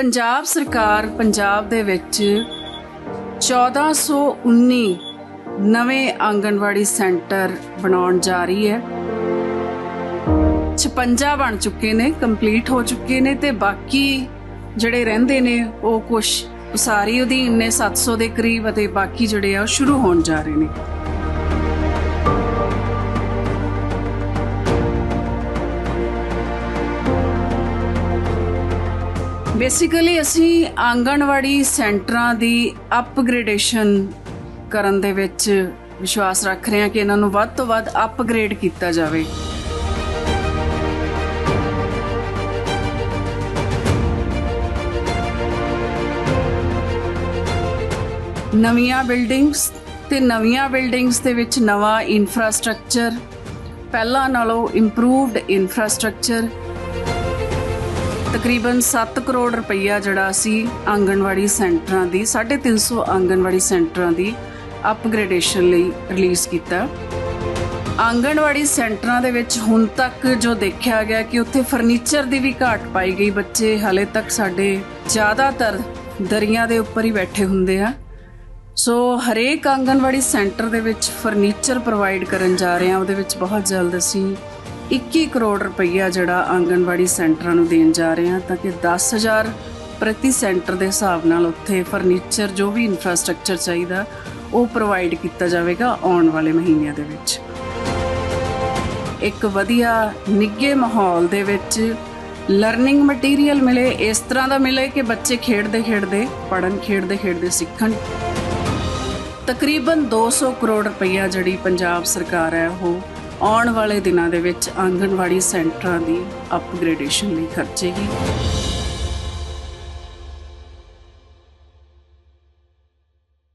ਪੰਜਾਬ ਸਰਕਾਰ ਪੰਜਾਬ ਦੇ ਵਿੱਚ 1419 ਨਵੇਂ ਆਂਗਣਵਾੜੀ ਸੈਂਟਰ ਬਣਾਉਣ ਜਾ ਰਹੀ ਹੈ। 56 ਬਣ ਚੁੱਕੇ ਨੇ, ਕੰਪਲੀਟ ਹੋ ਚੁੱਕੇ ਨੇ ਤੇ ਬਾਕੀ ਜਿਹੜੇ ਰਹਿੰਦੇ ਨੇ, ਉਹ ਕੁਝ ਉਸਾਰੀ ਅਧੀਨ ਨੇ 700 ਦੇ ਕਰੀਬ ਅਤੇ ਬਾਕੀ ਜਿਹੜੇ ਆ ਉਹ ਸ਼ੁਰੂ ਹੋਣ ਜਾ ਰਹੇ ਨੇ। ਬੇਸਿਕਲੀ ਅਸੀਂ ਆਂਗਣਵਾੜੀ ਸੈਂਟਰਾਂ ਦੀ ਅਪਗ੍ਰੇਡੇਸ਼ਨ ਕਰਨ ਦੇ ਵਿੱਚ ਵਿਸ਼ਵਾਸ ਰੱਖ ਰਹੇ ਹਾਂ ਕਿ ਇਹਨਾਂ ਨੂੰ ਵੱਧ ਤੋਂ ਵੱਧ ਅਪਗ੍ਰੇਡ ਕੀਤਾ ਜਾਵੇ। ਨਵੀਆਂ ਬਿਲਡਿੰਗਸ ਤੇ ਨਵੀਆਂ ਬਿਲਡਿੰਗਸ ਦੇ ਵਿੱਚ ਨਵਾਂ ਇਨਫਰਾਸਟ੍ਰਕਚਰ ਪਹਿਲਾਂ ਨਾਲੋਂ ਇੰਪਰੂਵਡ ਇਨਫਰਾਸਟ੍ਰਕਚਰ ਤਕਰੀਬਨ 7 ਕਰੋੜ ਰੁਪਈਆ ਜਿਹੜਾ ਸੀ ਆਂਗਣਵਾੜੀ ਸੈਂਟਰਾਂ ਦੀ 350 ਆਂਗਣਵਾੜੀ ਸੈਂਟਰਾਂ ਦੀ ਅਪਗ੍ਰੇਡੇਸ਼ਨ ਲਈ ਰਿਲੀਜ਼ ਕੀਤਾ। ਆਂਗਣਵਾੜੀ ਸੈਂਟਰਾਂ ਦੇ ਵਿੱਚ ਹੁਣ ਤੱਕ ਜੋ ਦੇਖਿਆ ਗਿਆ ਕਿ ਉੱਥੇ ਫਰਨੀਚਰ ਦੀ ਵੀ ਘਾਟ ਪਾਈ ਗਈ। ਬੱਚੇ ਹਾਲੇ ਤੱਕ ਸਾਡੇ ਜ਼ਿਆਦਾਤਰ ਦਰੀਆਂ ਦੇ ਉੱਪਰ ਹੀ ਬੈਠੇ ਹੁੰਦੇ ਆ। ਸੋ ਹਰੇਕ ਆਂਗਣਵਾੜੀ ਸੈਂਟਰ ਦੇ ਵਿੱਚ ਫਰਨੀਚਰ ਪ੍ਰੋਵਾਈਡ ਕਰਨ ਜਾ ਰਹੇ ਹਾਂ ਉਹਦੇ ਵਿੱਚ ਬਹੁਤ ਜਲਦ ਅਸੀਂ 21 ਕਰੋੜ ਰੁਪਈਆ ਜਿਹੜਾ ਆਂਗਣਵਾੜੀ ਸੈਂਟਰਾਂ ਨੂੰ ਦੇਣ ਜਾ ਰਹੇ ਹਾਂ ਤਾਂ ਕਿ 10000 ਪ੍ਰਤੀ ਸੈਂਟਰ ਦੇ ਹਿਸਾਬ ਨਾਲ ਉੱਥੇ ਫਰਨੀਚਰ ਜੋ ਵੀ ਇਨਫਰਾਸਟ੍ਰਕਚਰ ਚਾਹੀਦਾ, ਉਹ ਪ੍ਰੋਵਾਈਡ ਕੀਤਾ ਜਾਵੇਗਾ ਆਉਣ ਵਾਲੇ ਮਹੀਨਿਆਂ ਦੇ ਵਿੱਚ। ਇੱਕ ਵਧੀਆ ਨਿੱਘੇ ਮਾਹੌਲ ਦੇ ਵਿੱਚ ਲਰਨਿੰਗ ਮਟੀਰੀਅਲ ਮਿਲੇ, ਇਸ ਤਰ੍ਹਾਂ ਦਾ ਮਿਲੇ ਕਿ ਬੱਚੇ ਖੇਡਦੇ ਖੇਡਦੇ ਪੜਨ ਖੇਡਦੇ ਖੇਡਦੇ ਸਿੱਖਣ। ਤਕਰੀਬਨ 200 ਕਰੋੜ ਰੁਪਈਆ ਜਿਹੜੀ ਪੰਜਾਬ ਸਰਕਾਰ ਹੈ, ਉਹ ਆਉਣ ਵਾਲੇ ਦਿਨਾਂ ਦੇ ਵਿੱਚ ਆਂਗਣਵਾੜੀ ਸੈਂਟਰਾਂ ਦੀ ਅਪਗ੍ਰੇਡੇਸ਼ਨ ਲਈ ਖਰਚੇਗੀ।